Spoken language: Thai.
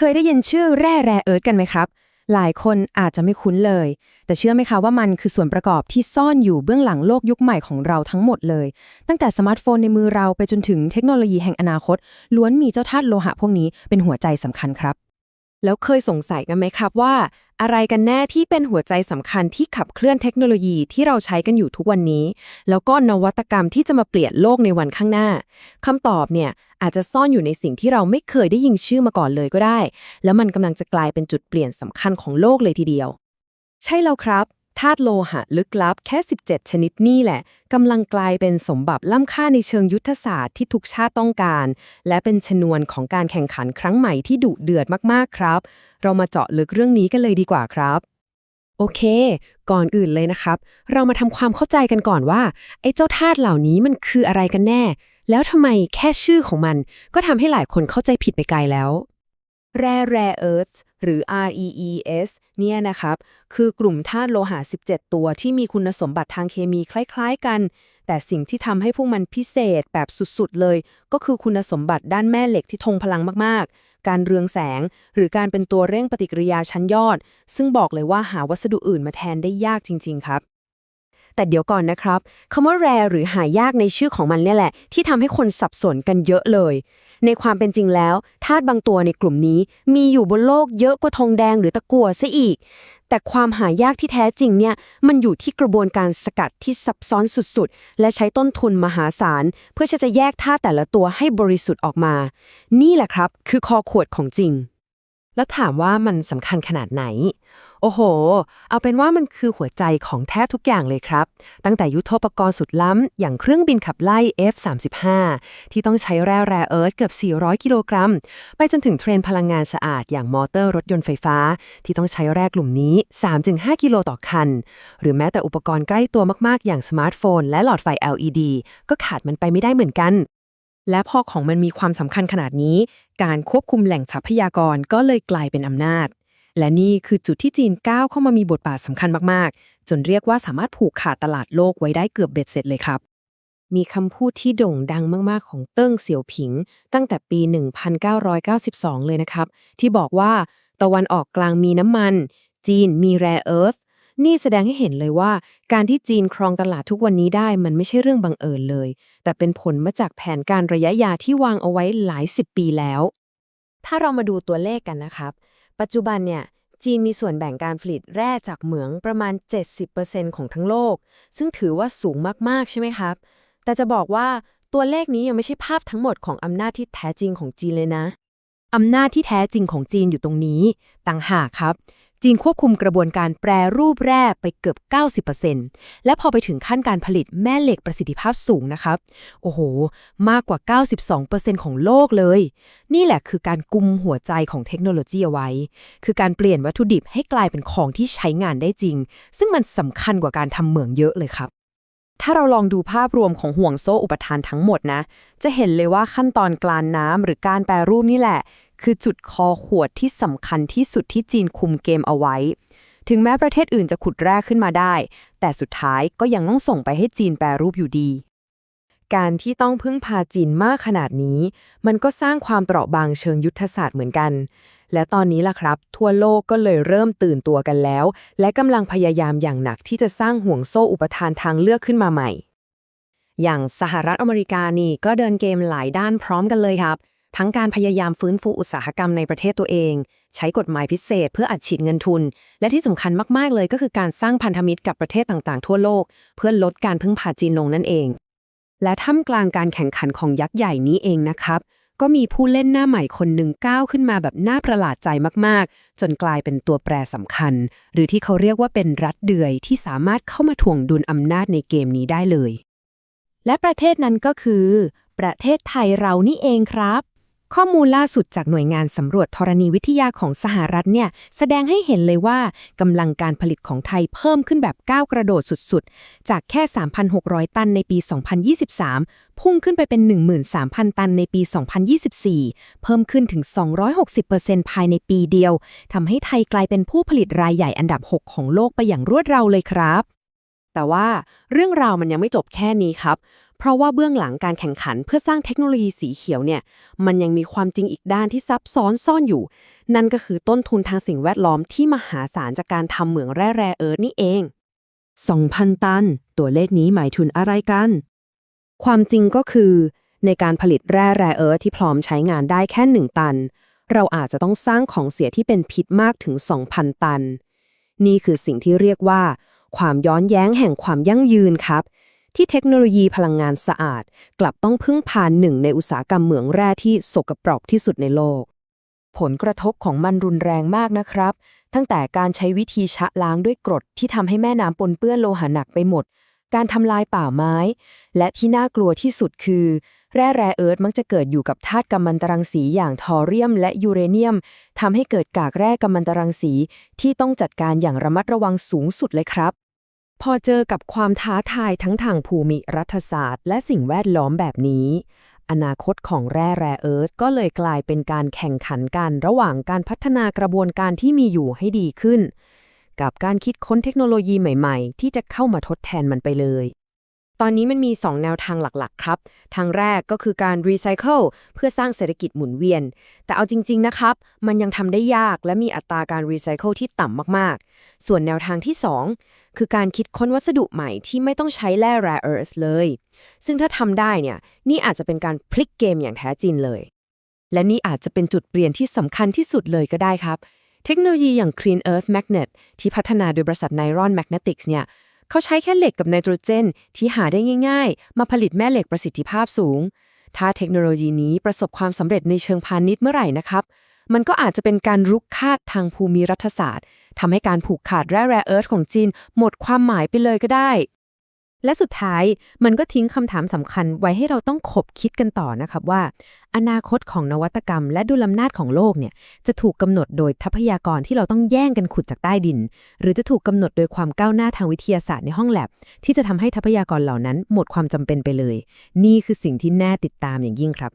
เคยได้ยินชื่อแร่แร่เอิร์ธกันไหมครับ หลายคนอาจจะไม่คุ้นเลย แต่เชื่อไหมคะว่ามันคือส่วนประกอบที่ซ่อนอยู่เบื้องหลังโลกยุคใหม่ของเราทั้งหมดเลย ตั้งแต่สมาร์ทโฟนในมือเราไปจนถึงเทคโนโลยีแห่งอนาคต ล้วนมีเจ้าธาตุโลหะพวกนี้เป็นหัวใจสำคัญครับ แล้วเคยสงสัยกันไหมครับว่า อะไรกันแน่ที่เป็นหัวใจสำคัญที่ขับเคลื่อนเทคโนโลยีที่เราใช้กันอยู่ทุกวันนี้ แล้วก็นวัตกรรมที่จะมาเปลี่ยนโลกในวันข้างหน้าคำตอบเนี่ยอาจจะซ่อนอยู่ในสิ่งที่เราไม่เคยได้ยินชื่อมาก่อนเลยก็ได้ แล้วมันกำลังจะกลายเป็นจุดเปลี่ยนสำคัญของโลกเลยทีเดียว ใช่แล้วครับ ธาตุโลหะลึกลับแค่ 17 ชนิดนี่แหละกำลังกลายเป็นสมบัติล้ำค่าในเชิงยุทธศาสตร์ที่ทุกชาติต้องการ และเป็นชนวนของการแข่งขันครั้งใหม่ที่ดุเดือดมากๆครับ เรามาเจาะลึกเรื่องนี้กันเลยดีกว่าครับโอเค ก่อนอื่นเลยนะครับ เรามาทำความเข้าใจกันก่อนว่า ไอ้เจ้าธาตุเหล่านี้มันคืออะไรกันแน่ แล้วทำไมแค่ชื่อของมัน ก็ทำให้หลายคนเข้าใจผิดไปไกลแล้ว แร่ rare earths หรือ REES เนี่ยนะครับ คือกลุ่มธาตุโลหะ 17 ตัวที่มีคุณสมบัติทางเคมีคล้าย ๆ กัน แต่สิ่งที่ทำให้พวกมันพิเศษแบบสุดๆ เลย ก็คือคุณสมบัติด้านแม่เหล็กที่ทงพลังมากๆ การเรืองแสง หรือการเป็นตัวเร่งปฏิกิริยาชั้นยอด ซึ่งบอกเลยว่าหาวัสดุอื่นมาแทนได้ยากจริง ๆ ครับ แต่เดี๋ยวก่อนนะครับคำว่า rare หรือหายากในชื่อของมันเนี่ยแหละ ที่ทำให้คนสับสนกันเยอะเลย ในความเป็นจริงแล้วธาตุบางตัวในกลุ่มนี้ มีอยู่บนโลกเยอะกว่าทองแดงหรือตะกั่วซะอีก แต่ความหายากที่แท้จริงเนี่ยมันอยู่ที่กระบวนการสกัดที่ซับซ้อนสุดๆ และใช้ต้นทุนมหาศาล เพื่อจะแยกธาตุแต่ละตัวให้บริสุทธิ์ออกมา นี่แหละครับ คือคอขวดของจริง แล้วถามว่ามันสำคัญขนาดไหน โอ้โห เอาเป็นว่ามันคือหัวใจของแทบทุกอย่างเลยครับ ตั้งแต่ยุทโธปกรณ์สุดล้ำ อย่างเครื่องบินขับไล่ F-35 ที่ต้องใช้แร่แร่เอิร์ธเกือบ 400 กิโลกรัม ไปจนถึงเทรนพลังงานสะอาดอย่างมอเตอร์รถยนต์ไฟฟ้า ที่ต้องใช้แร่กลุ่มนี้ 3-5 กิโลต่อคัน หรือแม้แต่อุปกรณ์ใกล้ตัวมากๆ อย่างสมาร์ทโฟน และหลอดไฟ LED ก็ขาดมันไปไม่ได้เหมือนกัน และพอของมันมีความสำคัญขนาดนี้ การควบคุมแหล่งทรัพยากรก็เลยกลายเป็นอำนาจ และนี่คือจุดที่จีนก้าวเข้ามามีบทบาทสำคัญมากๆ จนเรียกว่าสามารถผูกขาดตลาดโลกไว้ได้เกือบเบ็ดเสร็จเลยครับมีคำพูดที่โด่งดังมาก ๆ ของเติ้งเสี่ยวผิง ตั้งแต่ปี 1992 เลยนะครับ ที่บอกว่า ตะวันออกกลางมีน้ำมัน จีนมีแร่เอิร์ธนี่แสดงให้เห็นเลยว่า การที่จีนครองตลาดทุกวันนี้ได้มันไม่ใช่เรื่องบังเอิญเลย แต่เป็นผลมาจากแผนการระยะยาวที่วางเอาไว้หลายสิบปีแล้ว ถ้าเรามาดูตัวเลขกันนะครับ ปัจจุบันเนี่ยจีนมีส่วนแบ่งการผลิตแร่จากเหมืองประมาณ 70%ของทั้งโลก ซึ่งถือว่าสูงมาก ๆ ใช่ไหมครับ แต่จะบอกว่าตัวเลขนี้ยังไม่ใช่ภาพทั้งหมดของอำนาจที่แท้จริงของจีนเลยนะ อำนาจที่แท้จริงของจีนอยู่ตรงนี้ ต่างหากครับ จีนควบคุมกระบวนการแปรรูปแร่ไปเกือบ 90%และพอไปถึงขั้นการผลิตแม่เหล็กประสิทธิภาพสูงนะครับ โอ้โห มากกว่า 92%ของโลกเลย นี่แหละคือการกุมหัวใจของเทคโนโลยีเอาไว้ คือการเปลี่ยนวัตถุดิบให้กลายเป็นของที่ใช้งานได้จริง ซึ่งมันสำคัญกว่าการทำเหมืองเยอะเลยครับถ้าเราลองดูภาพรวมของห่วงโซ่อุปทานทั้งหมดนะ จะเห็นเลยว่าขั้นตอนกลานน้ำหรือการแปรรูปนี่แหละ คือจุดคอขวดที่สำคัญที่สุดที่จีนคุมเกมเอาไว้ ถึงแม้ประเทศอื่นจะขุดแร่ขึ้นมาได้ แต่สุดท้ายก็ยังต้องส่งไปให้จีนแปรรูปอยู่ดี การที่ต้องพึ่งพาจีนมากขนาดนี้ มันก็สร้างความเปราะบางเชิงยุทธศาสตร์เหมือนกัน และตอนนี้ล่ะครับ ทั่วโลกก็เลยเริ่มตื่นตัวกันแล้ว และกำลังพยายามอย่างหนักที่จะสร้างห่วงโซ่อุปทานทางเลือกขึ้นมาใหม่อย่างสหรัฐอเมริกานี่ก็เดินเกมหลายด้านพร้อมกันเลยครับ ทั้งการพยายามฟื้นฟูอุตสาหกรรมในประเทศตัวเอง ใช้กฎหมายพิเศษเพื่ออัดฉีดเงินทุน และที่สำคัญมากๆเลยก็คือการสร้างพันธมิตรกับประเทศต่างๆ ทั่วโลก เพื่อลดการพึ่งพาจีนลงนั่นเอง และท่ามกลางการแข่งขันของยักษ์ใหญ่นี้เองนะครับก็มีผู้เล่นหน้าใหม่คนหนึ่งก้าวขึ้นมาแบบน่าประหลาดใจมากๆ จนกลายเป็นตัวแปรสำคัญ หรือที่เขาเรียกว่าเป็นรัฐเดือยที่สามารถเข้ามาถ่วงดุลอำนาจในเกมนี้ได้เลย และประเทศนั้นก็คือ ประเทศไทยเรานี่เองครับ ข้อมูลล่าสุดจากหน่วยงานสำรวจธรณีวิทยาของสหรัฐเนี่ยแสดงให้เห็นเลยว่ากำลังการผลิตของไทยเพิ่มขึ้นแบบก้าวกระโดดสุดๆ จากแค่ 3,600 ตันในปี 2023 พุ่งขึ้นไปเป็น 13,000 ตันในปี 2024 เพิ่มขึ้นถึง 260%ภายในปีเดียวทำให้ไทยกลายเป็นผู้ผลิตรายใหญ่อันดับ 6 ของโลกไปอย่างรวดเร็วเลยครับแต่ว่าเรื่องราวมันยังไม่จบแค่นี้ครับ เพราะว่าเบื้องหลังการแข่งขันเพื่อสร้างเทคโนโลยีสีเขียวเนี่ย มันยังมีความจริงอีกด้านที่ซับซ้อนซ่อนอยู่ นั่นก็คือต้นทุนทางสิ่งแวดล้อมที่มหาศาลจากการทำเหมืองแร่แร่เอิร์ธนี่เอง 2,000 ตัน ตัวเลขนี้หมายถึงอะไรกัน ความจริงก็คือ ในการผลิตแร่แร่เอิร์ธที่พร้อมใช้งานได้แค่ 1 ตัน เราอาจจะต้องสร้างของเสียที่เป็นพิษมากถึง 2,000 ตัน นี่คือสิ่งที่เรียกว่า ความย้อนแย้งแห่งความยั่งยืนครับ ที่เทคโนโลยีพลังงานสะอาด กลับต้องพึ่งพานหนึ่งในอุตสาหกรรมเหมืองแร่ที่สกปรกที่สุดในโลก ผลกระทบของมันรุนแรงมากนะครับ ตั้งแต่การใช้วิธีชะล้างด้วยกรดที่ทำให้แม่น้ำปนเปื้อนโลหะหนักไปหมด การทำลายป่าไม้ และที่น่ากลัวที่สุดคือ แร่แร่เอิร์ธมักจะเกิดอยู่กับธาตุกัมมันตรังสีอย่างทอเรียม และยูเรเนียมทำให้เกิดกากแร่กัมมันตรังสีที่ต้องจัดการอย่างระมัดระวังสูงสุดเลยครับ พอเจอกับความท้าทายทั้งทางภูมิรัฐศาสตร์ และสิ่งแวดล้อมแบบนี้ อนาคตของแร่แร่เอิร์ธก็เลยกลายเป็นการแข่งขันกันระหว่างการพัฒนากระบวนการที่มีอยู่ให้ดีขึ้น กับการคิดค้นเทคโนโลยีใหม่ ๆ ที่จะเข้ามาทดแทนมันไปเลย ตอนนี้มันมี 2 แนวทางหลักๆ ครับ ทางแรกก็คือการรีไซเคิลเพื่อสร้างเศรษฐกิจหมุนเวียน แต่เอาจริง ๆ นะครับ มันยังทำได้ยากและมีอัตราการรีไซเคิลที่ต่ำมากๆ ส่วนแนวทางที่ 2 คือการคิดค้นวัสดุใหม่ที่ไม่ต้องใช้แร่ rare earth เลย ซึ่งถ้าทำได้เนี่ย นี่อาจจะเป็นการพลิกเกมอย่างแท้จริงเลย และนี่อาจจะเป็นจุดเปลี่ยนที่สำคัญที่สุดเลยก็ได้ครับ เทคโนโลยีอย่าง Clean Earth Magnet ที่พัฒนาโดยบริษัท Niron Magnetics เนี่ย เขาใช้แค่เหล็กกับไนโตรเจน ที่หาได้ง่าย ๆ มาผลิตแม่เหล็กประสิทธิภาพสูง ถ้าเทคโนโลยีนี้ประสบความสำเร็จในเชิงพาณิชย์เมื่อไหร่นะครับ มันก็อาจจะเป็นการรุกคาดทางภูมิรัฐศาสตร์ทำให้การผูกขาดแร่แร่เอิร์ธของจีน หมดความหมายไปเลยก็ได้ และสุดท้ายมันก็ทิ้งคำถามสำคัญไว้ให้เราต้องขบคิดกันต่อนะครับว่า อนาคตของนวัตกรรม และดุลอำนาจของโลกเนี่ยจะถูกกำหนดโดยทรัพยากรที่เราต้องแย่งกันขุดจากใต้ดิน หรือจะถูกกำหนดโดยความก้าวหน้าทางวิทยาศาสตร์ในห้องแลบ ที่จะทำให้ทรัพยากรเหล่านั้นหมดความจำเป็นไปเลย นี่คือสิ่งที่น่าติดตามอย่างยิ่งครับ